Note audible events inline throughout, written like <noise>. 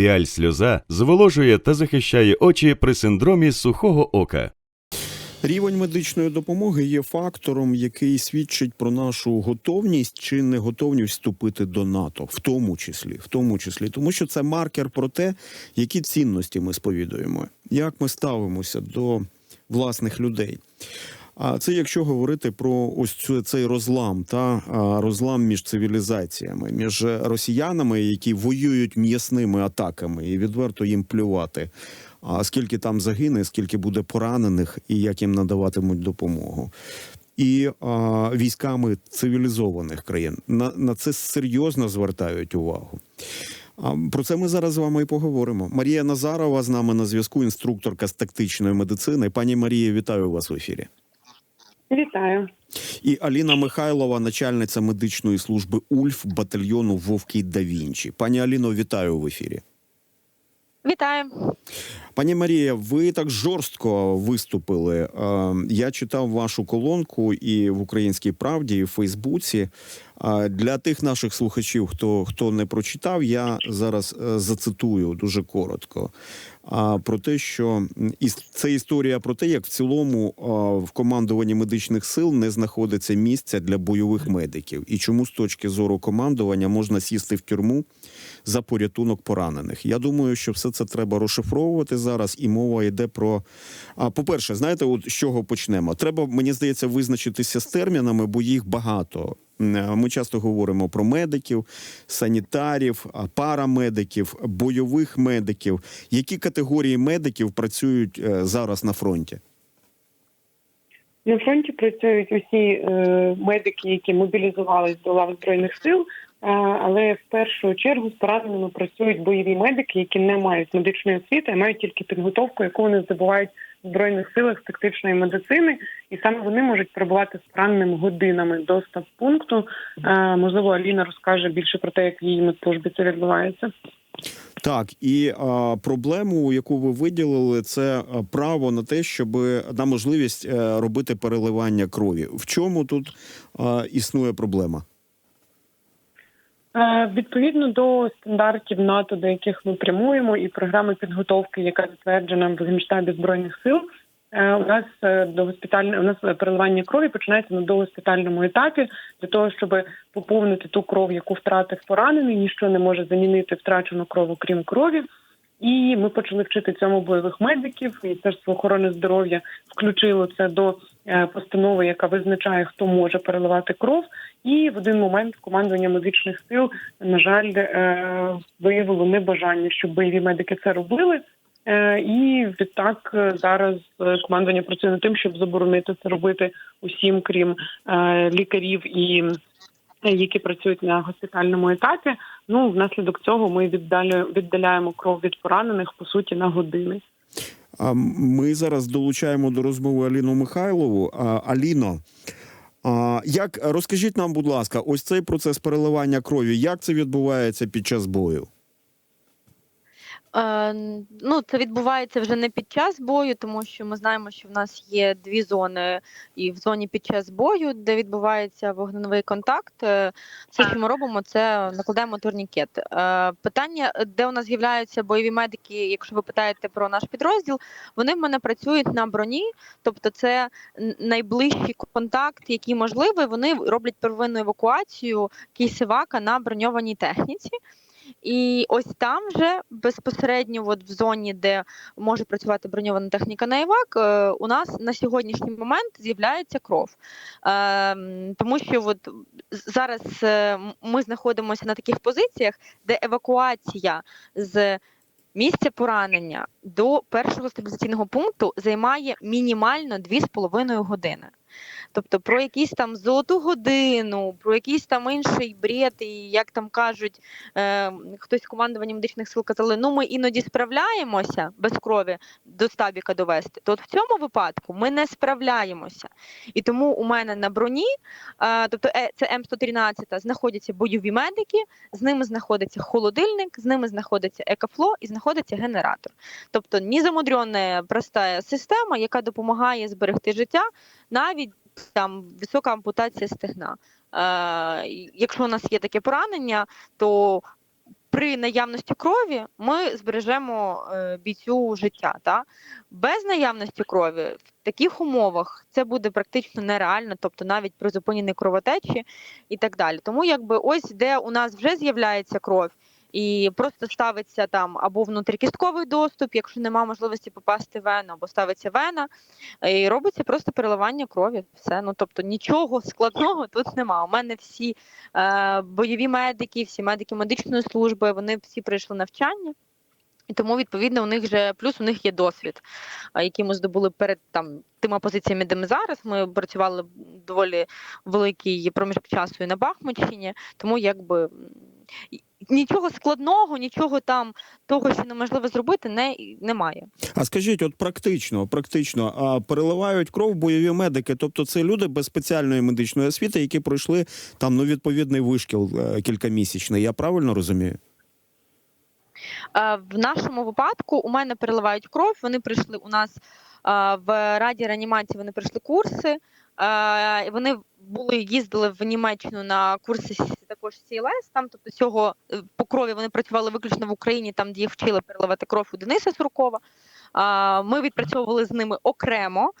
Піаль сльоза зволожує та захищає очі при синдромі сухого ока. Рівень медичної допомоги є фактором, який свідчить про нашу готовність чи неготовність вступити до НАТО, в тому числі, в тому числі, тому що це маркер про те, які цінності ми сповідуємо, як ми ставимося до власних людей. А це якщо говорити про ось цю цей розлам, та розлам між цивілізаціями, між росіянами, які воюють м'ясними атаками, і відверто їм плювати. А скільки там загине, скільки буде поранених, і як їм надаватимуть допомогу. І а, військами цивілізованих країн на, на це серйозно звертають увагу. А, Про це ми зараз з вами і поговоримо. Марія Назарова з нами на зв'язку, інструкторка з тактичної медицини. Пані Марія, вітаю вас в ефірі. Вітаю. І Аліна Михайлова, начальниця медичної служби УЛЬФ батальйону Вовки да Вінчі. Пані Аліно, вітаю в ефірі. Вітаю. Пані Марія, ви так жорстко виступили. Е, Я читав вашу колонку і в Українській правді, і в Фейсбуці. Е, Для тих наших слухачів, хто хто не прочитав, я зараз е, зацитую дуже коротко. Про те, що це історія про те, як в цілому в командуванні медичних сил не знаходиться місця для бойових медиків, і чому з точки зору командування можна сісти в тюрму за порятунок поранених. Я думаю, що все це треба розшифровувати зараз, і мова йде про. А по-перше, знаєте, от з чого почнемо? Треба, мені здається, визначитися з термінами, бо їх багато. Ми часто говоримо про медиків, санітарів, парамедиків, бойових медиків. Які категорії медиків працюють е, зараз на фронті? На фронті працюють усі е, медики, які мобілізувались до лав збройних сил. Але в першу чергу з пораненими працюють бойові медики, які не мають медичної освіти, а мають тільки підготовку, яку вони здобувають в збройних силах з тактичної медицини, і саме вони можуть перебувати з пораненим годинами до стаб-пункту. Можливо, Аліна розкаже більше про те, як в її медслужбі це відбувається. Так, і а, проблему, яку ви виділили, це право на те, щоб на можливість е, робити переливання крові. В чому тут а, існує проблема? Е, Відповідно до стандартів НАТО, до яких ми прямуємо, і програми підготовки, яка затверджена в Генштабі збройних сил, е, у нас е, догоспітальне у нас переливання крові починається на догоспітальному етапі для того, щоб поповнити ту кров, яку втратив поранений. Ніщо не може замінити втрачену кров, окрім крові. І ми почали вчити цьому бойових медиків. Міністерство охорони здоров'я включило це до постанови, яка визначає, хто може переливати кров. І в один момент командування медичних сил, на жаль, е, виявило небажання, щоб бойові медики це робили. Е, І відтак е, зараз е, командування працює над тим, щоб заборонити це робити усім, крім е, лікарів і е, які працюють на госпітальному етапі. Ну внаслідок цього ми віддаляємо кров від поранених по суті на години. Ми зараз долучаємо до розмови Аліну Михайлову. Аліно, як розкажіть нам, будь ласка, ось цей процес переливання крові, як це відбувається під час бою? Е, ну, це відбувається вже не під час бою, тому що ми знаємо, що в нас є дві зони, і в зоні під час бою, де відбувається вогневий контакт. е, Все, що ми робимо, це накладаємо турнікет. Е, питання, де у нас з'являються бойові медики, якщо ви питаєте про наш підрозділ, вони в мене працюють на броні, тобто це найближчий контакт, який можливий. Вони роблять первинну евакуацію кейсивака на броньованій техніці. І ось там вже безпосередньо, от в зоні, де може працювати броньована техніка на івак, е, у нас на сьогоднішній момент з'являється кров. Е, тому що от зараз е, ми знаходимося на таких позиціях, де евакуація з місця поранення до першого стабілізаційного пункту займає мінімально 2,5 години. Тобто про якісь там золоту годину, про якийсь там інший бред, і як там кажуть, е, хтось з командування медичних сил казали, ну ми іноді справляємося без крові до стабіка довести. То от в цьому випадку ми не справляємося. І тому у мене на броні, е, тобто е, це М113, знаходяться бойові медики, з ними знаходиться холодильник, з ними знаходиться екофло і знаходиться генератор. Тобто незамудрена проста система, яка допомагає зберегти життя, навіть там висока ампутація стегна. Е, якщо у нас є таке поранення, то при наявності крові ми збережемо е, бійцю життя. Та? Без наявності крові в таких умовах це буде практично нереально, тобто навіть при зупиненій кровотечі і так далі. Тому якби ось де у нас вже з'являється кров. І просто ставиться там або внутрікістковий доступ, якщо немає можливості попасти в вену, або ставиться вена, і робиться просто переливання крові. Все. Ну тобто нічого складного тут нема. У мене всі е, бойові медики, всі медики медичної служби, вони всі пройшли навчання. І тому, відповідно, у них же плюс у них є досвід, який ми здобули перед там тими позиціями, де ми зараз. Ми працювали доволі великий проміжок часу і на Бахмутщині, тому якби нічого складного, нічого там того, що неможливо зробити, не немає. А скажіть, от практично, практично, а переливають кров бойові медики, тобто це люди без спеціальної медичної освіти, які пройшли там ну відповідний вишкіл е, кількамісячний. Я правильно розумію? Е, В нашому випадку у мене переливають кров. Вони прийшли у нас е, в раді реанімації. Вони пройшли курси. Вони були їздили в Німеччину на курси також CLS, Там тобто цього е, по крові вони працювали виключно в Україні, там де їх вчили переливати кров у Дениса Суркова. Ми відпрацьовували з ними окремо.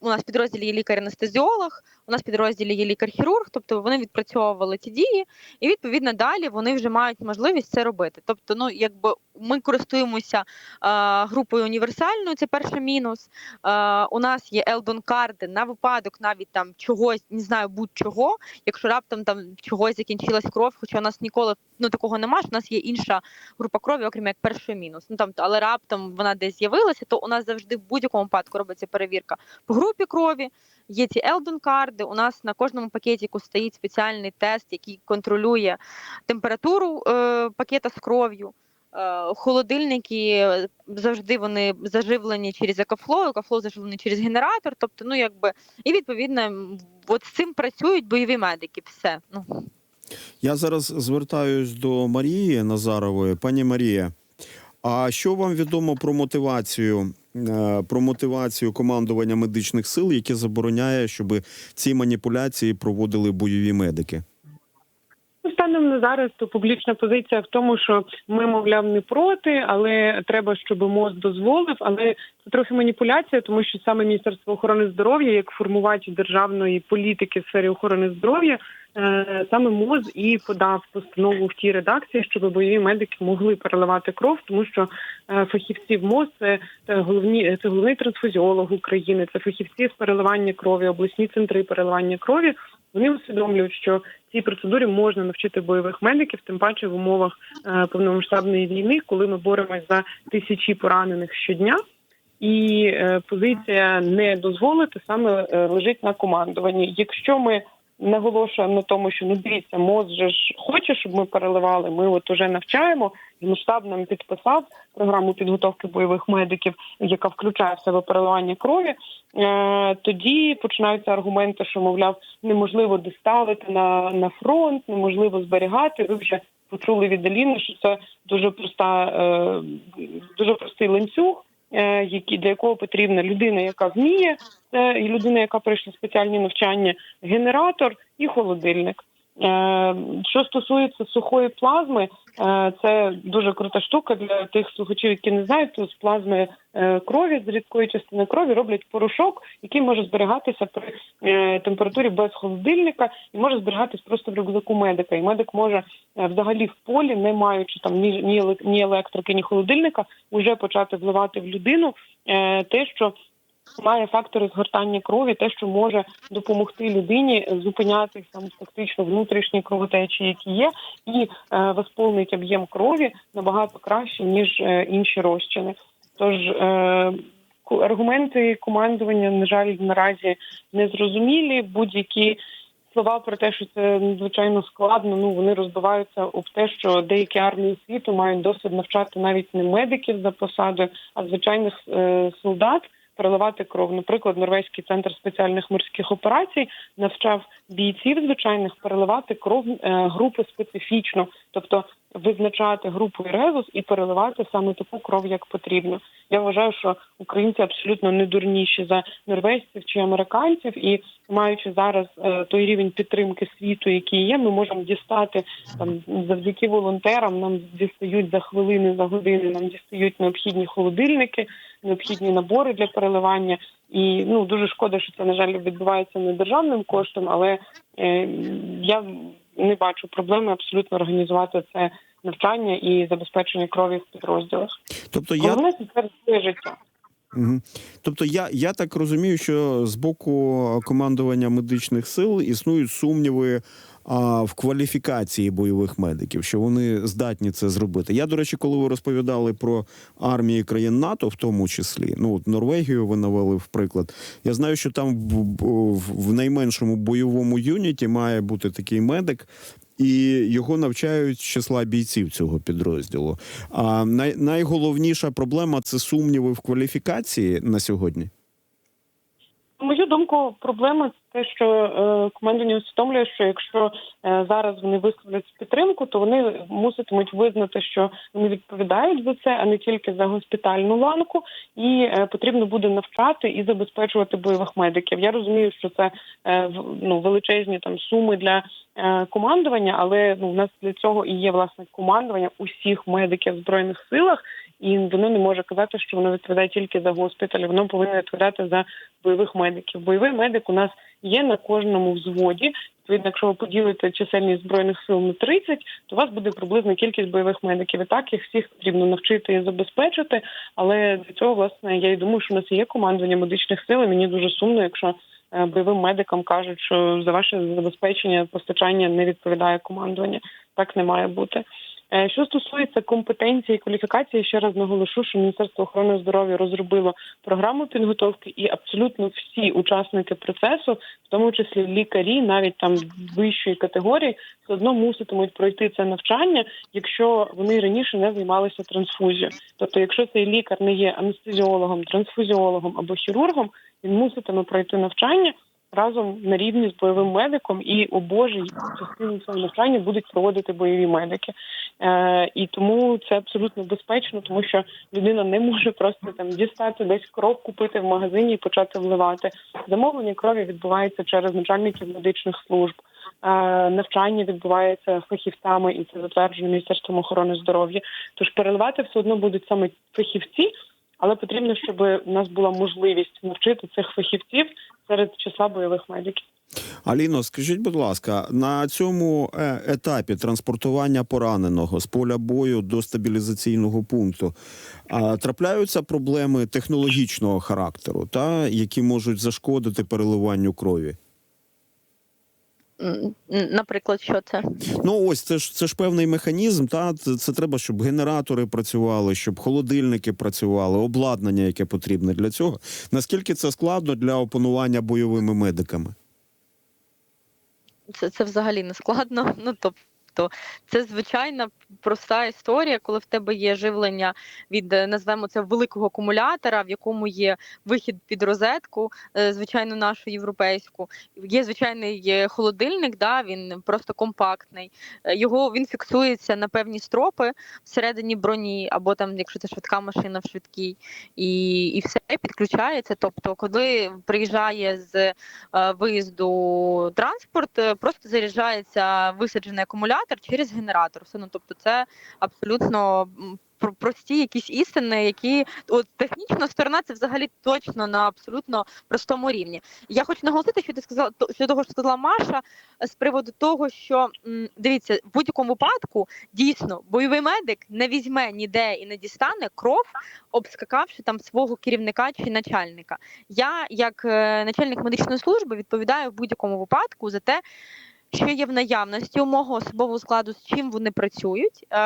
У нас в підрозділі є лікар-анестезіолог, у нас в підрозділі є лікар-хірург, тобто вони відпрацьовували ці дії, і відповідно далі вони вже мають можливість це робити. Тобто, ну якби ми користуємося групою універсальною, це перший мінус. У нас є Елдон карди на випадок навіть там чогось, не знаю, будь-чого. Якщо раптом там чогось закінчилась кров, хоча у нас ніколи ну такого немає, у нас є інша група крові, окрім як перший мінус. Ну там, але раптом вона десь з'явилася, то у нас завжди в будь-якому випадку робиться перевірка по групі крові. Є ці Елдон карди. У нас на кожному пакетику стоїть спеціальний тест, який контролює температуру е, пакета з кров'ю. Е, холодильники завжди вони заживлені через екофло, екофло заживлений через генератор. Тобто, ну якби і відповідно, от з цим працюють бойові медики. Все ну Я зараз звертаюсь до Марії Назарової. Пані Марія, а що вам відомо про мотивацію? е, Про мотивацію командування медичних сил, яке забороняє, щоб ці маніпуляції проводили бойові медики? Ну, Станом на зараз то публічна позиція в тому, що ми, мовляв, не проти, але треба, щоб МОЗ дозволив. Але це трохи маніпуляція, тому що саме Міністерство охорони здоров'я, як формувач державної політики в сфері охорони здоров'я, саме МОЗ і подав постанову в тій редакції, щоб бойові медики могли переливати кров, тому що е, фахівці в МОЗ це, це головні це головний трансфузіолог України, це фахівці з переливання крові, обласні центри переливання крові. Вони усвідомлюють, що цій процедурі можна навчити бойових медиків, тим паче в умовах е, повномасштабної війни, коли ми боремось за тисячі поранених щодня. І е, позиція не дозволити саме е, лежить на командуванні. Якщо ми наголошуємо на тому, що ну дивіться, МОЗ же ж хоче, щоб ми переливали. Ми от уже навчаємо. Генштаб нам підписав програму підготовки бойових медиків, яка включає в себе переливання крові. Е, тоді починаються аргументи, що мовляв неможливо доставити на, на фронт, неможливо зберігати. Ви вже почули від Аліни, що це дуже проста, е, дуже простий ланцюг. Е, Які для якого потрібна людина, яка вміє, і людина, яка пройшла спеціальні навчання, генератор і холодильник. Е, Що стосується сухої плазми, е, це дуже крута штука для тих слухачів, які не знають, то з плазми е, крові, з рідкої частини крові роблять порошок, який може зберігатися при температурі без холодильника і може зберігатись просто в рюкзаку медика. І медик може взагалі в полі, не маючи там ні, ні, еле- електрики, ні холодильника, вже почати вливати в людину те, що має фактори згортання крові, те, що може допомогти людині зупиняти там фактично внутрішні кровотечі, які є, і е, восполнить об'єм крові набагато краще ніж е, інші розчини. Тож е, аргументи командування, на жаль, наразі не зрозумілі. Будь-які слова про те, що це надзвичайно складно. Ну вони розбиваються об те, що деякі армії світу мають досвід навчати навіть не медиків за посадою, а звичайних е, солдат. Переливати кров, наприклад, норвезький центр спеціальних морських операцій навчав бійців звичайних переливати кров е, групи специфічно, тобто визначати групу резус і переливати саме таку кров, як потрібно. Я вважаю, що українці абсолютно не дурніші за норвежців чи американців, і маючи зараз е, той рівень підтримки світу, який є, ми можемо дістати там завдяки волонтерам. Нам дістають за хвилини, за години. Нам дістають необхідні холодильники, необхідні набори для переливання. І ну дуже шкода, що це на жаль відбувається не державним коштом, але е, я не бачу проблеми абсолютно організувати це навчання і забезпечення крові в підрозділах. Тобто я Головне це життя. Угу. Тобто, я, я так розумію, що з боку командування медичних сил існують сумніви а, в кваліфікації бойових медиків, що вони здатні це зробити. Я, до речі, коли ви розповідали про армії країн НАТО, в тому числі, ну от Норвегію ви навели в приклад. Я знаю, що там в, в, найменшому бойовому юніті має бути такий медик. І його навчають з числа бійців цього підрозділу. А най, найголовніша проблема це сумніви в кваліфікації на сьогодні. Мою думку, проблема те, що е, командування усвідомлює, що якщо е, зараз вони висловлять підтримку, то вони муситимуть визнати, що вони відповідають за це, а не тільки за госпітальну ланку, і е, потрібно буде навчати і забезпечувати бойових медиків. Я розумію, що це е, ну величезні там суми для е, командування, але ну в нас для цього і є власне командування усіх медиків в збройних силах. І воно не може казати, що воно відповідає тільки за госпіталь. Воно повинно відповідати за бойових медиків. Бойовий медик у нас є на кожному взводі. Відповідно, якщо ви поділите чисельність збройних сил на 30, то у вас буде приблизна кількість бойових медиків. І так їх всіх потрібно навчити і забезпечити. Але для цього власне я й думаю, що у нас є командування медичних сил. і Мені дуже сумно, якщо е, бойовим медикам кажуть, що за ваше забезпечення постачання не відповідає командування. Так не має бути. Е, Що стосується компетенції і кваліфікації, ще раз наголошу, що Міністерство охорони здоров'я розробило програму підготовки, і абсолютно всі учасники процесу, в тому числі лікарі, навіть там вищої категорії, все одно муситимуть пройти це навчання, якщо вони раніше не займалися трансфузією. Тобто, якщо цей лікар не є анестезіологом, трансфузіологом або хірургом, він муситиме пройти навчання разом на рівні з бойовим медиком, і о Боже, частину цього навчання будуть проводити бойові медики. Е, і тому це абсолютно безпечно, тому що людина не може просто там дістати десь кров, купити в магазині і почати вливати. Замовлення крові відбувається через начальників медичних служб. Е, навчання відбувається фахівцями, і це затверджено Міністерством охорони здоров'я. Тож переливати все одно будуть саме фахівці, але потрібно, щоб у нас була можливість навчити цих фахівців серед числа бойових медиків. Аліно, скажіть, будь ласка, на цьому е, етапі транспортування пораненого з поля бою до стабілізаційного пункту трапляються проблеми технологічного характеру, та які можуть зашкодити переливанню крові? Наприклад, що це? Ну ось це ж це ж певний механізм. Та це, це треба, щоб генератори працювали, щоб холодильники працювали, обладнання, яке потрібне для цього. Наскільки це складно для опанування бойовими медиками? Це, це взагалі не складно. <laughs> Ну тобто, це звичайна проста історія, коли в тебе є живлення від е, назвемо це великого акумулятора, в якому є вихід під розетку, е, звичайно, нашу європейську. Є звичайний е, холодильник, да, він просто компактний. Його він фіксується на певні стропи всередині броні, або там, якщо це швидка машина в швидкій, і, і все підключається. Тобто, коли приїжджає з виїзду транспорт, просто заряджається висаджений акумулятор через генератор. Все ну тобто, це абсолютно прості якісь істини, які от технічна сторона це взагалі точно на абсолютно простому рівні. Я хочу наголосити, що ти сказала що того, що сказала Маша з приводу того, що дивіться, в будь-якому випадку дійсно бойовий медик не візьме ніде і не дістане кров, обскакавши там свого керівника чи начальника. Я, як е, начальник медичної служби, відповідаю в будь-якому випадку за те, що є в наявності у мого особового складу, з чим вони працюють, е,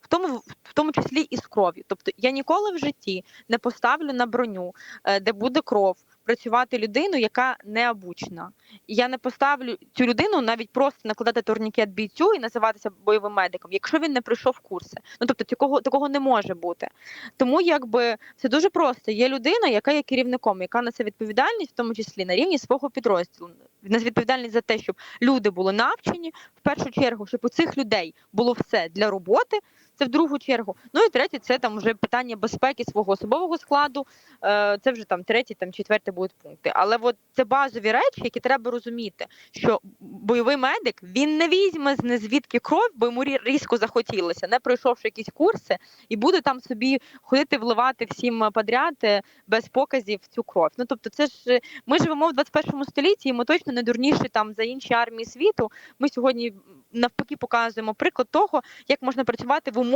в тому в тому числі і з кров'ю. Тобто я ніколи в житті не поставлю на броню, е, де буде кров, працювати людину, яка не обучена. І я не поставлю цю людину навіть просто накладати турнікет бійцю і називатися бойовим медиком, якщо він не пройшов курси. Ну тобто такого такого не може бути. Тому якби це дуже просто. Є людина, яка є керівником, яка несе відповідальність, в тому числі на рівні свого підрозділу. Несе відповідальність за те, щоб люди були навчені в першу чергу, щоб у цих людей було все для роботи. Це в другу чергу. Ну і третє, це там вже питання безпеки свого особового складу. Е, Це вже там третій, там четвертий будуть пункти. Але от це базові речі, які треба розуміти, що бойовий медик він не візьме з незвідки кров, бо йому рі- різко захотілося, не пройшовши якісь курси, і буде там собі ходити вливати всім подряд е, без показів цю кров. Ну тобто, це ж е, ми живемо в 21 столітті, і ми точно не дурніші там за інші армії світу. Ми сьогодні навпаки показуємо приклад того, як можна працювати в умовах,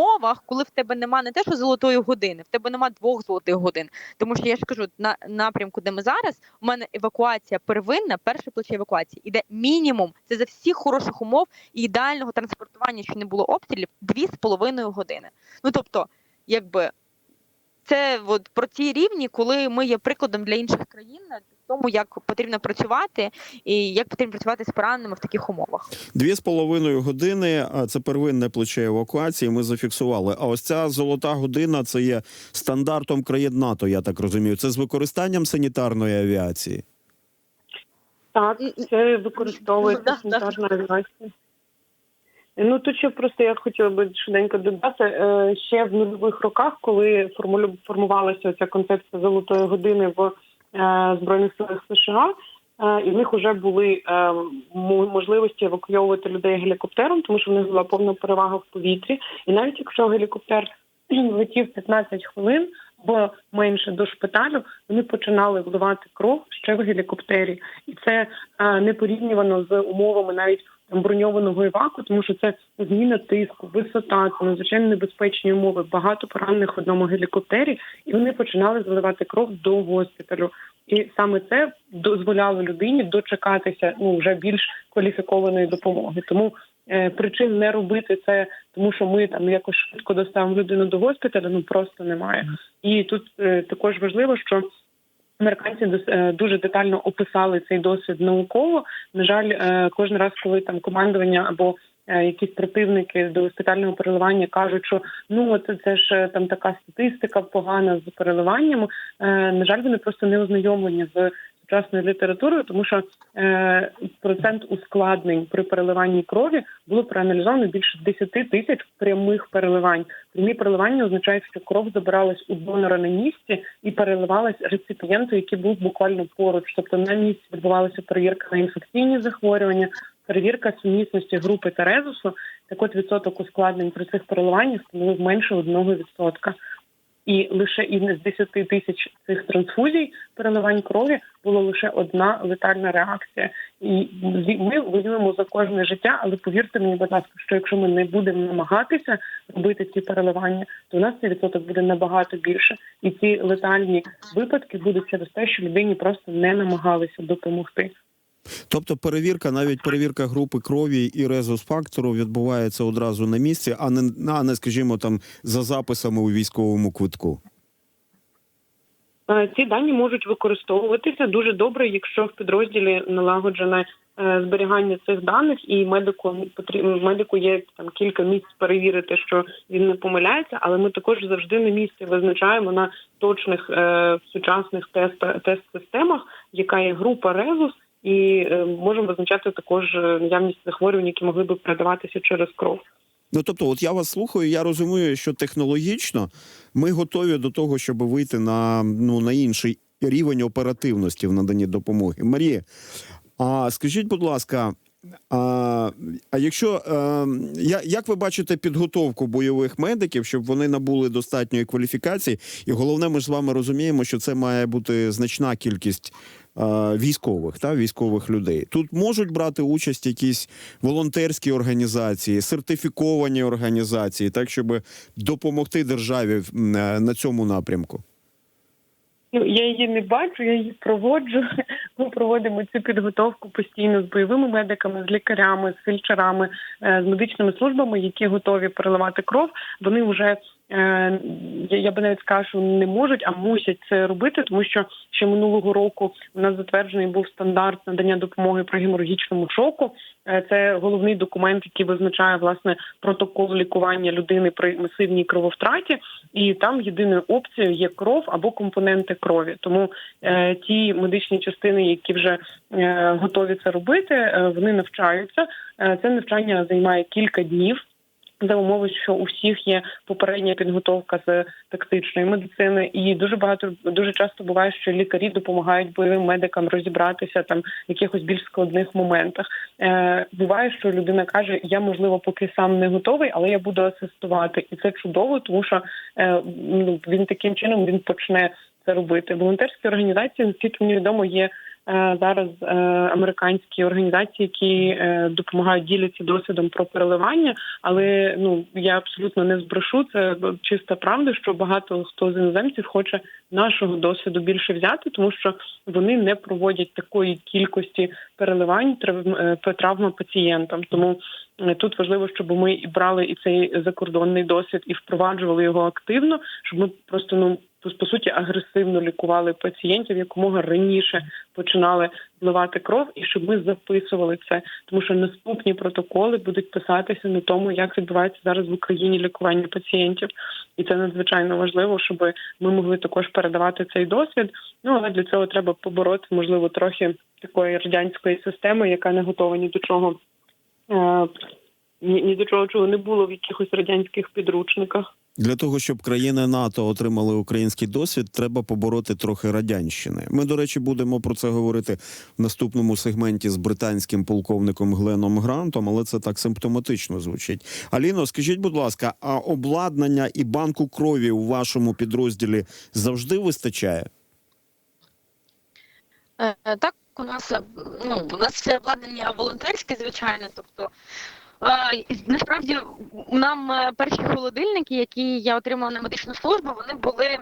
коли в тебе нема не те, що золотої години, в тебе нема двох золотих годин. Тому що я ж кажу, на напрямку, де ми зараз, у мене евакуація первинна, перше плече евакуації іде мінімум. Це за всіх хороших умов і ідеального транспортування, що не було обстрілів, дві з половиною години. Ну тобто, якби це от про ті рівні, коли ми є прикладом для інших країн в тому, як потрібно працювати і як потрібно працювати з пораненими в таких умовах. Дві з половиною години а, це первинне плече евакуації. Ми зафіксували. А ось ця золота година це є стандартом країн НАТО. Я так розумію. Це з використанням санітарної авіації. Так, це використовується да. санітарна авіація. Ну тут ще просто я хотіла би швиденько додати е, ще в нульових роках, коли формувалася ця концепція золотої години в е, збройних силах США. е, І в них вже були можливості евакуйовувати людей гелікоптером, тому що в них була повна перевага в повітрі. І навіть якщо гелікоптер <clears throat> летів 15 хвилин або менше до шпиталю, вони починали вливати кров ще в гелікоптері, і це не порівнювано з умовами навіть броньованого іваку, тому що це зміна тиску, висота, це надзвичайно небезпечні умови. Багато поранених в одному гелікоптері, і вони починали заливати кров до госпіталю. І саме це дозволяло людині дочекатися ну вже більш кваліфікованої допомоги. Тому е, причин не робити це, тому що ми там якось швидко доставимо людину до госпіталю, ну просто немає. І тут е, також важливо, що американці е, дуже детально описали цей досвід науково. На жаль, е, кожен раз, коли там командування або е, якісь противники до госпітального переливання кажуть, що ну от це ж там така статистика погана з переливанням. На жаль, вони просто не ознайомлені з сучасною літературою, тому що е, процент ускладнень при переливанні крові було проаналізовано більше 10 тисяч прямих переливань. Прямі переливання означають, що кров забиралась у донора на місці і переливалась реципієнту, який був буквально поруч. Тобто на місці відбувалася перевірка на інфекційні захворювання, перевірка сумісності групи та резусу. Так от відсоток ускладнень при цих переливаннях становив менше одного відсотка. І лише із 10 тисяч цих трансфузій переливань крові була лише одна летальна реакція. І ми воюємо за кожне життя, але повірте мені, будь ласка, що якщо ми не будемо намагатися робити ці переливання, то у нас цей відсоток буде набагато більше. І ці летальні випадки будуть через те, що людині просто не намагалися допомогти. Тобто, перевірка, навіть перевірка групи крові і резус-фактору відбувається одразу на місці, а не а не, скажімо, там за записами у військовому квитку. Е, Ці дані можуть використовуватися дуже добре, якщо в підрозділі налагоджене е, зберігання цих даних, і медику медику є там кілька місць перевірити, що він не помиляється. Але ми також завжди на місці визначаємо на точних е, сучасних тест тест-системах, яка є група резус, і е, можемо визначати також е, наявність захворювань, які могли би передаватися через кров. Ну тобто, от я вас слухаю, я розумію, що технологічно ми готові до того, щоб вийти на ну на інший рівень оперативності в наданні допомоги. Марія, а скажіть, будь ласка. А а якщо е, я, як ви бачите підготовку бойових медиків, щоб вони набули достатньої кваліфікації, і головне, ми ж з вами розуміємо, що це має бути значна кількість е, військових та військових людей. Тут можуть брати участь якісь волонтерські організації, сертифіковані організації, так щоб допомогти державі е, на цьому напрямку. Ну, я її не бачу, я її проводжу. <laughs> Ми проводимо цю підготовку постійно з бойовими медиками, з лікарями, з фельдшерами, е, з медичними службами, які готові переливати кров. Вони вже е, я я би навіть вони не можуть, а мусять це робити, тому що ще минулого року у нас затверджений був стандарт надання допомоги при геморагічному шоку. Е, Це головний документ, який визначає власне протокол лікування людини при масивній крововтраті, і там єдиною опцією є кров або компоненти крові. Тому е, ті медичні частини, які вже е, готові це робити, е, вони навчаються. Е, Це навчання займає кілька днів. За умови, що у всіх є попередня підготовка з тактичної медицини, і дуже багато дуже часто буває, що лікарі допомагають бойовим медикам розібратися там в якихось більш складних моментах. Е, буває, що людина каже: Я можливо поки сам не готовий, але я буду асистувати, і це чудово, тому що е, ну він таким чином він почне це робити. Волонтерські організації, наскільки мені відомо, є зараз е, американські організації, які е, допомагають діляться досвідом про переливання. Але ну я абсолютно не збрешу. Це чиста правда, що багато хто з іноземців хоче нашого досвіду більше взяти, тому що вони не проводять такої кількості переливань травм е, пацієнтам. Тому е, тут важливо, щоб ми і брали і цей закордонний досвід і впроваджували його активно, щоб ми просто ну по- по суті агресивно лікували пацієнтів якомога раніше починали вливати кров, і щоб ми записували це, тому що наступні протоколи будуть писатися на тому, як відбувається зараз в Україні лікування пацієнтів, і це надзвичайно важливо, щоб ми могли також передавати цей досвід. Ну але для цього треба побороти, можливо, трохи такої радянської системи, яка не готова ні до чого. е, Ні, ні до чого чого не було в якихось радянських підручниках. Для того щоб країни НАТО отримали український досвід, треба побороти трохи радянщини. Ми, до речі, будемо про це говорити в наступному сегменті з британським полковником Гленом Грантом, але це так симптоматично звучить. Аліно, скажіть, будь ласка, а обладнання і банку крові у вашому підрозділі завжди вистачає? Е, Так, у нас ну у нас все обладнання волонтерське, звичайно. Тобто насправді нам е, перші холодильники, які я отримала на медичну службу, вони були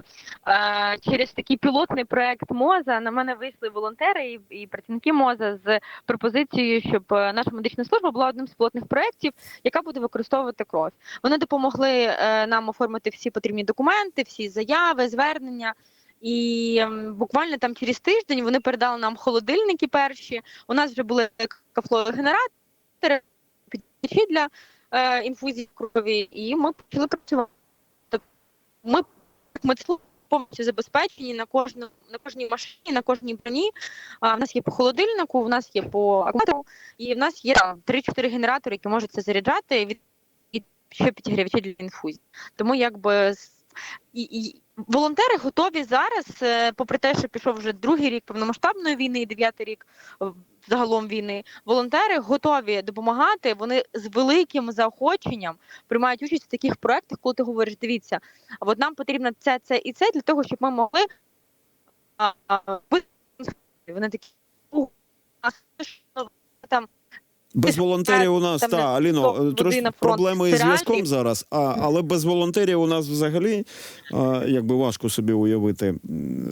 е, через такий пілотний проект МОЗа. На мене вийшли волонтери і, і працівники МОЗа з пропозицією, щоб е, наша медична служба була одним з пілотних проєктів, яка буде використовувати кров. Вони допомогли нам оформити всі потрібні документи, всі заяви, звернення. І буквально там через тиждень вони передали нам холодильники перші. У нас вже були кафлогенератори, підключі для е, інфузії крові, і ми почали працювати. Тобто Ми медслужб повністю забезпечені на кожну на кожній машині, на кожній броні. А в нас є по холодильнику, в нас є по акумулятору, і в нас є там 3-4 генератори, які можуть це заряджати від, від ще підігрівачі для інфузії. Тому якби і, і волонтери готові зараз, е, попри те, що пішов вже другий рік повномасштабної війни і дев'ятий рік е, загалом війни. Волонтери готові допомагати. Вони з великим заохоченням приймають участь в таких проектах, коли ти говориш, дивіться, а от нам потрібно це, це і це для того, щоб ми могли вони такі «У, а це що там Без волонтерів у нас Там та Аліно е, трошки проблеми із зв'язком зараз. А але без волонтерів у нас взагалі а, якби важко собі уявити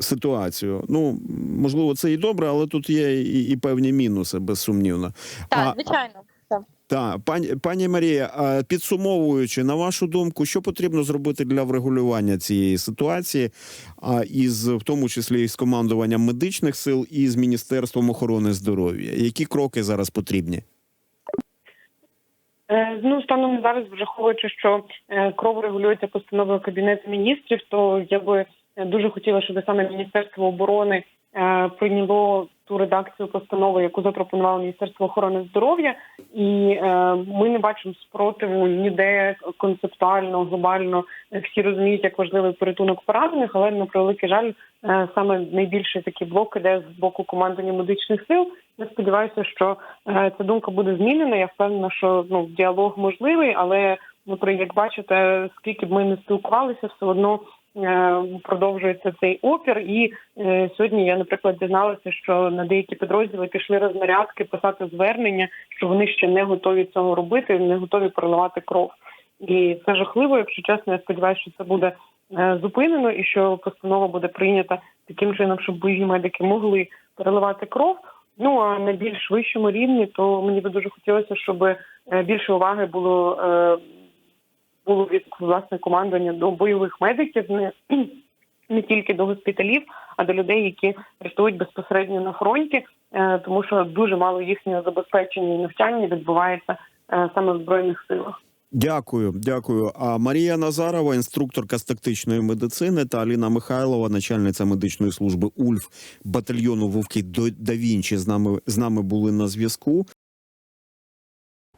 ситуацію. Ну можливо, це і добре, але тут є і, і певні мінуси, безсумнівно. так, звичайно. Так. та пані пані Марія, підсумовуючи, на вашу думку, що потрібно зробити для врегулювання цієї ситуації, а із в тому числі з командуванням медичних сил і з міністерством охорони здоров'я? Які кроки зараз потрібні? Е, Ну, станом на зараз, враховуючи, що е, кров регулюється постановою Кабінету міністрів, то я би е, дуже хотіла, щоб саме Міністерство оборони прийняло ту редакцію постанови, яку запропонувало Міністерство охорони здоров'я, і е, ми не бачимо спротиву ніде концептуально, глобально. Е, Всі розуміють, як важливий порятунок поранених, але на превеликий жаль, е, саме найбільший такий блок іде з боку командування медичних сил. Я сподіваюся, що е, ця думка буде змінена. Я впевнена, що ну діалог можливий, але ну, як бачите, скільки б ми не спілкувалися, все одно е, продовжується цей опір. І е, сьогодні я, наприклад, дізналася, що на деякі підрозділи пішли рознарядки писати звернення, що вони ще не готові цього робити, не готові проливати кров. І це жахливо, якщо чесно. Я сподіваюся, що це буде е, зупинено і що постанова буде прийнята таким чином, щоб бойові медики могли переливати кров. Ну а на більш вищому рівні, то мені би дуже хотілося, щоб е, більше уваги було е, було від власне командування до бойових медиків, не, не тільки до госпіталів, а до людей, які працюють безпосередньо на фронті, е, тому що дуже мало їхнього забезпечення і навчання відбувається е, саме в збройних силах. Дякую, дякую. А Марія Назарова, інструкторка з тактичної медицини, та Аліна Михайлова, начальниця медичної служби УЛФ батальйону Вовки до да Вінчі з нами з нами були на зв'язку.